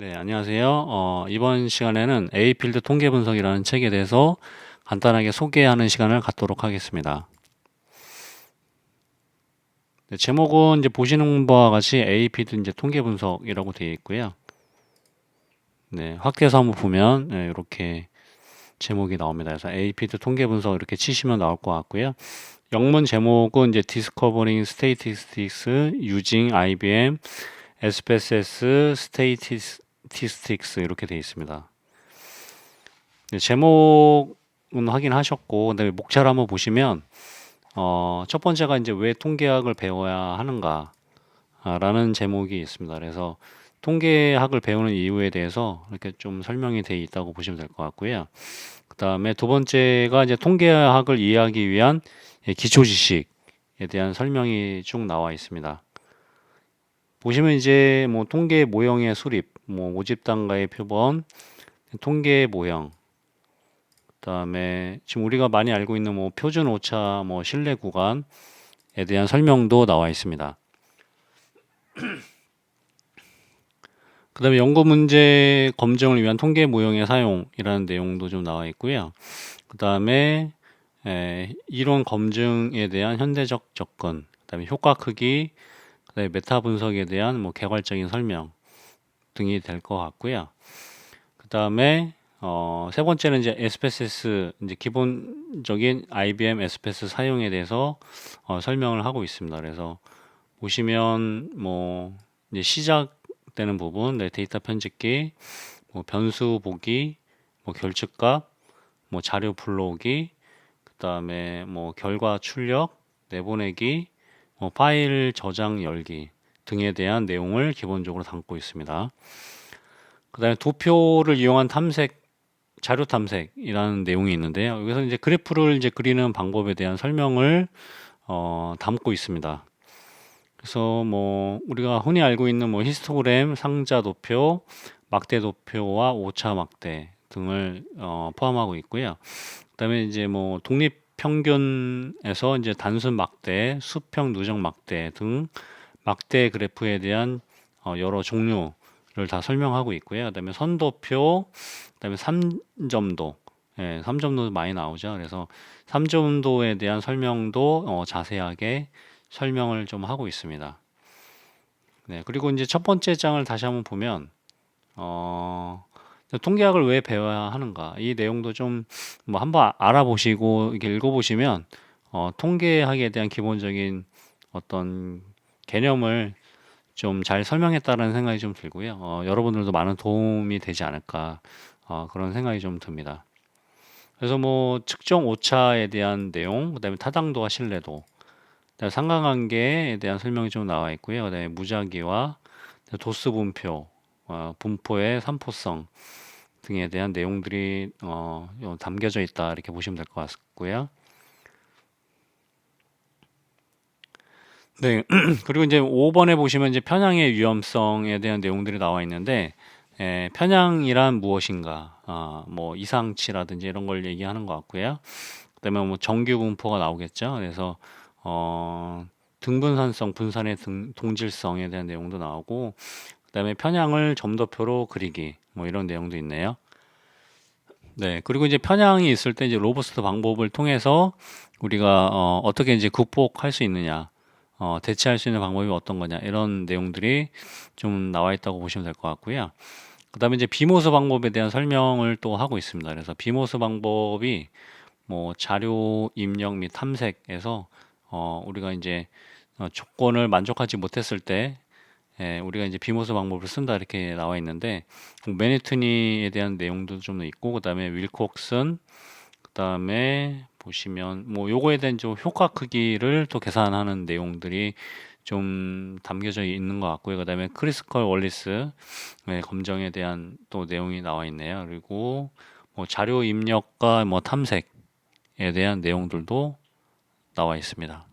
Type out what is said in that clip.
네, 안녕하세요. 어, 이번 시간에는 A필드 통계 분석이라는 책에 대해서 간단하게 소개하는 시간을 갖도록 하겠습니다. 네, 제목은 이제 보시는 바와 같이 A필드 이제 통계 분석이라고 되어 있고요. 네, 확대해서 한번 보면 네, 이렇게 제목이 나옵니다. 그래서 A필드 통계 분석 이렇게 치시면 나올 것 같고요. 영문 제목은 이제 Discovering Statistics Using IBM SPSS 이렇게 되어 있습니다. 네, 제목은 확인하셨고, 그다음에 목차를 한번 보시면 어, 첫 번째가 이제 왜 통계학을 배워야 하는가라는 제목이 있습니다. 그래서 통계학을 배우는 이유에 대해서 이렇게 좀 설명이 되어 있다고 보시면 될 것 같고요. 그 다음에 두 번째가 이제 통계학을 이해하기 위한 기초 지식에 대한 설명이 쭉 나와 있습니다. 보시면 이제 뭐 통계 모형의 수립, 뭐 모집 단가의 표본, 통계 모형, 그다음에 지금 우리가 많이 알고 있는 뭐 표준 오차, 뭐 신뢰 구간에 대한 설명도 나와 있습니다. 그다음에 연구 문제 검증을 위한 통계 모형의 사용이라는 내용도 좀 나와 있고요. 그다음에 에, 이론 검증에 대한 현대적 접근, 그다음에 효과 크기, 그다음에 메타 분석에 대한 뭐 개괄적인 설명 등이 될 것 같고요. 그 다음에 어, 세 번째는 이제 SPSS 이제 기본적인 IBM SPSS 사용에 대해서 어, 설명을 하고 있습니다. 그래서 보시면 뭐 이제 시작되는 부분, 네, 데이터 편집기, 뭐 변수 보기, 뭐 결측값, 뭐 자료 불러오기, 그 다음에 뭐 결과 출력, 내보내기, 뭐 파일 저장 열기 등에 대한 내용을 기본적으로 담고 있습니다. 그 다음에 도표를 이용한 탐색 자료 탐색이라는 내용이 있는데요. 여기서 이제 그래프를 이제 그리는 방법에 대한 설명을 어, 담고 있습니다. 그래서 뭐 우리가 흔히 알고 있는 뭐 히스토그램, 상자 도표, 막대 도표와 오차 막대 등을 어, 포함하고 있고요. 그다음에 이제 뭐 독립 평균에서 이제 단순 막대, 수평 누적 막대 등 막대 그래프에 대한 어, 여러 종류를 다 설명하고 있고요. 그다음에 선도표, 그다음에 3점도, 예, 3점도 많이 나오죠. 그래서 3점도에 대한 설명도 어, 자세하게 설명을 좀 하고 있습니다. 네, 그리고 이제 첫 번째 장을 다시 한번 보면 어, 통계학을 왜 배워야 하는가 이 내용도 좀 뭐 한번 알아보시고 이렇게 읽어보시면 어, 통계학에 대한 기본적인 어떤 개념을 좀 잘 설명했다는 생각이 좀 들고요. 어, 여러분들도 많은 도움이 되지 않을까 어, 그런 생각이 좀 듭니다. 그래서 뭐 측정 오차에 대한 내용, 그다음에 타당도와 신뢰도, 그다음에 상관관계에 대한 설명이 좀 나와 있고요. 그다음에 무작위와 도수 분표, 어, 분포의 산포성 등에 대한 내용들이 어, 담겨져 있다 이렇게 보시면 될 것 같고요. 네, 그리고 이제 5번에 보시면 이제 편향의 위험성에 대한 내용들이 나와 있는데 에, 편향이란 무엇인가, 어, 뭐 이상치라든지 이런 걸 얘기하는 것 같고요. 그다음에 뭐 정규 분포가 나오겠죠. 그래서 어, 등분산성, 분산의 등, 동질성에 대한 내용도 나오고 그다음에 편향을 점도표로 그리기 뭐 이런 내용도 있네요. 네, 그리고 이제 편향이 있을 때 이제 로버스트 방법을 통해서 우리가 어, 어떻게 이제 극복할 수 있느냐, 어, 대체할 수 있는 방법이 어떤 거냐 이런 내용들이 좀 나와 있다고 보시면 될 것 같고요. 그다음에 이제 비모스 방법에 대한 설명을 또 하고 있습니다. 그래서 비모스 방법이 뭐 자료 입력 및 탐색에서 어, 우리가 이제 어, 조건을 만족하지 못했을 때 예, 우리가 이제 비모스 방법을 쓴다 이렇게 나와 있는데 매니트니에 대한 내용도 좀 있고 그다음에 윌콕슨 그다음에 보시면 뭐 요거에 대한 좀 효과 크기를 또 계산하는 내용들이 좀 담겨져 있는 것 같고요. 그다음에 크리스컬 월리스 네, 검정에 대한 또 내용이 나와 있네요. 그리고 뭐 자료 입력과 뭐 탐색에 대한 내용들도 나와 있습니다.